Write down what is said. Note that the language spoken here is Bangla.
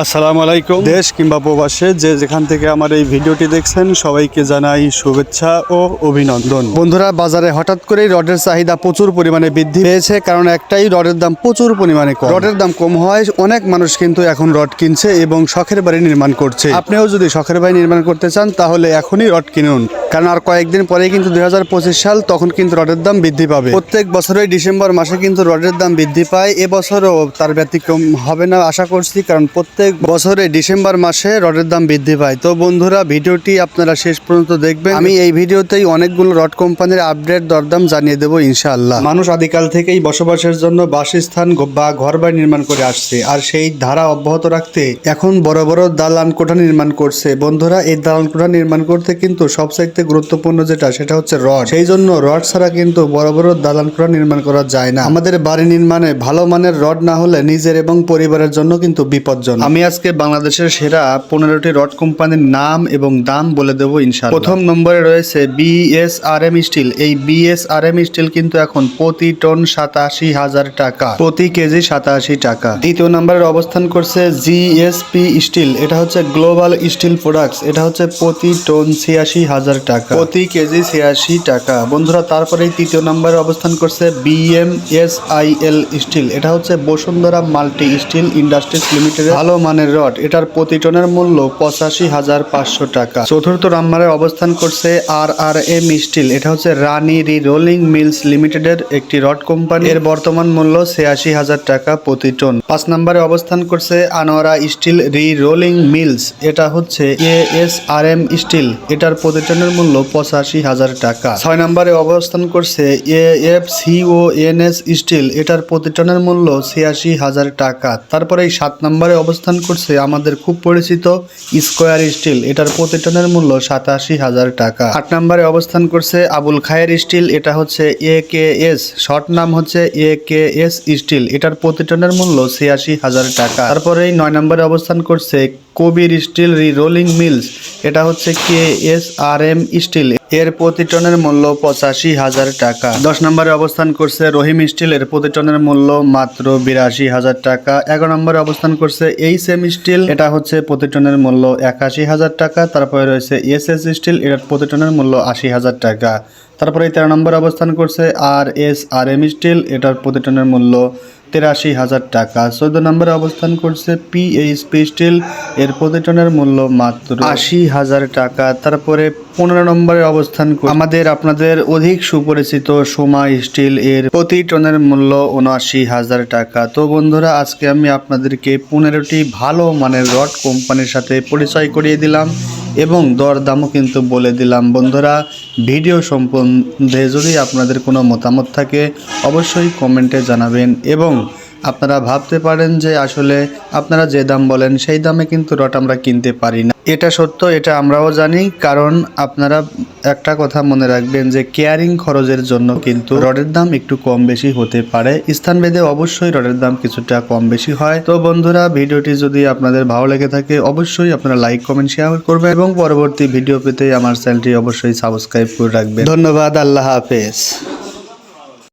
আসসালামু আলাইকুম। দেশ কিংবা প্রবাসে যে যেখান থেকে আমার এই ভিডিওটি দেখছেন, সবাইকে জানাই শুভেচ্ছা ও অভিনন্দন। বন্ধুরা, বাজারে হঠাৎ করেই রডের চাহিদা প্রচুর পরিমাণে বৃদ্ধি পেয়েছে, কারণ একটাই রডের দাম প্রচুর পরিমাণে কম। রডের দাম কম হয় অনেক মানুষ কিন্তু এখন রড কিনছে এবং শখের বাড়ি নির্মাণ করছে। আপনিও যদি শখের বাড়ি নির্মাণ করতে চান, তাহলে এখনই রড কিনুন। কারণ আর কয়েকদিন পরেই কিন্তু দুই হাজার পঁচিশ সাল তখন কিন্তু রডের দাম বৃদ্ধি পাবে। প্রত্যেক বছরই ডিসেম্বর মাসে কিন্তু রডের দাম বৃদ্ধি পায়। এবছরও তার ব্যতিক্রম হবে না, আশা করছি, কারণ প্রত্যেক বছরে ডিসেম্বর মাসে রডের দাম বৃদ্ধি পায়। তো বন্ধুরা, ভিডিওটি আপনারা শেষ পর্যন্ত দেখবেন। আমি এই ভিডিওতেই অনেকগুলো রড কোম্পানির আপডেট দরদাম জানিয়ে দেবো ইনশাআল্লাহ। মানুষ আদিকাল থেকেই বসবাসের জন্য বাসস্থান বা ঘর বাড়ি নির্মাণ করে আসছে। আর সেই ধারা অব্যাহত রাখতে এখন বড় বড় দালান কোঠা নির্মাণ করছে। বন্ধুরা, এই দালান কোঠা নির্মাণ করতে কিন্তু সবচাইতে গুরুত্বপূর্ণ যেটা, সেটা হচ্ছে রড। সেই জন্য রড ছাড়া কিন্তু বড় বড় দালান কোঠা নির্মাণ করা যায় না। আমাদের বাড়ি নির্মাণে ভালো মানের রড না হলে নিজের এবং পরিবারের জন্য কিন্তু বিপজ্জনক। আমি আজকে বাংলাদেশের সেরা পনেরোটি রড কোম্পানির নাম এবং দাম বলে দেবো ইনশাআল্লাহ। প্রথম নম্বরে রয়েছে বিএসআরএম স্টিল। এই বিএসআরএম স্টিল কিন্তু এখন প্রতি টন সাতাশি হাজার টাকা। প্রতি কেজি সাতাশি টাকা। দ্বিতীয় নম্বরের অবস্থান করছে জিএসপি স্টিল। এটা হচ্ছে গ্লোবাল স্টিল প্রোডাক্টস। এটা হচ্ছে প্রতি টন ছিয়াশি হাজার টাকা। প্রতি কেজি ছিয়াশি টাকা। বন্ধুরা তারপরে তৃতীয় নম্বরে অবস্থান করছে বিএমএসআইএল স্টিল। এটা হচ্ছে Bashundhara multi steel industries limited ভালো মানের রড, এটার প্রতি টনের মূল্য পঁচাশি হাজার পাঁচশো টাকা। চতুর্থ নম্বরে অবস্থান করছে আর আর এম স্টিল এটা হচ্ছে রানী রি রোলিং মিলস লিমিটেডের একটি রড কোম্পানি। এর বর্তমান মূল্য ছিয়াশি হাজার টাকা প্রতি টন। পাঁচ নম্বরে অবস্থান করছে Anwara steel re rolling mills, এটা হচ্ছে A S R M steel, এটার প্রতি টনের মূল্য পঁচাশি হাজার টাকা। ছয় নম্বরে অবস্থান করছে এ এফ সিও এন এস স্টিল, এটার প্রতি টনের মূল্য ছিয়াশি হাজার টাকা। তারপরে সাত নম্বরে অবস্থান করছে আমাদের খুব পরিচিত স্কোয়ার স্টিল। এটার প্রতি টনের মূল্য সাতাশি হাজার টাকা। আট নম্বরে অবস্থান করছে আবুল খায়ের স্টিল, এটা হচ্ছে এ কে এস। শর্ট নাম হচ্ছে এ কে এস স্টিল, এটার প্রতি টনের মূল্য ছিয়াশি হাজার টাকা। তারপরে নয় নম্বরে অবস্থান করছে Kabir steel re rolling mills. এটা হচ্ছে কে এস আর এম স্টিল। এর প্রতি টনের মূল্য পঁচাশি হাজার টাকা। দশ নম্বরে অবস্থান করছে রহিম স্টিল। এর প্রতি টনের মূল্য মাত্র বিরাশি হাজার টাকা। এগারো নম্বরে অবস্থান করছে এইচ এম স্টিল। এটা হচ্ছে প্রতি টনের মূল্য একাশি হাজার টাকা। তারপরে রয়েছে এস এস স্টিল। এর প্রতি টনের মূল্য আশি হাজার টাকা। তারপরে তেরো নম্বরে অবস্থান করছে আর এস আর এম স্টিল। এটার প্রতি টনের মূল্য তেরাশি হাজার টাকা। চোদ্দ নম্বরে অবস্থান করছে পিএইচপি স্টিল এর প্রতি টনের মূল্য মাত্র আশি হাজার টাকা। তারপরে পনেরো নম্বরে অবস্থান আমাদের আপনাদের অধিক সুপরিচিত সোমা স্টিল এর প্রতি টনের মূল্য উনআশি হাজার টাকা। তো বন্ধুরা, আজকে আমি আপনাদেরকে পনেরোটি ভালো মানের রড কোম্পানির সাথে পরিচয় করিয়ে দিলাম। এবং দরদামও কিন্তু বলে দিলাম। বন্ধুরা, ভিডিও সম্বন্ধে যদি আপনাদের কোনো মতামত থাকে, অবশ্যই কমেন্টে জানাবেন এবং আপনারা ভাবতে পারেন যে আসলে আপনারা যে দাম বলেন, সেই দামে কিন্তু রট আমরা কিনতে পারি না। এটা সত্য, এটা আমরাও জানি, কারণ আপনারা একটা কথা মনে রাখবেন যে কেয়ারিং খরচের জন্য কিন্তু রডের দাম একটু কম বেশি হতে পারে। স্থানভেদে অবশ্যই রডের দাম কিছুটা কম বেশি হয়। তো বন্ধুরা, ভিডিওটি যদি আপনাদের ভালো লেগে থাকে, অবশ্যই আপনারা লাইক, কমেন্ট, শেয়ার করবেন এবং পরবর্তী ভিডিও পেতে আমার চ্যানেলটি অবশ্যই সাবস্ক্রাইব করে রাখবেন। ধন্যবাদ, আল্লাহ হাফেজ।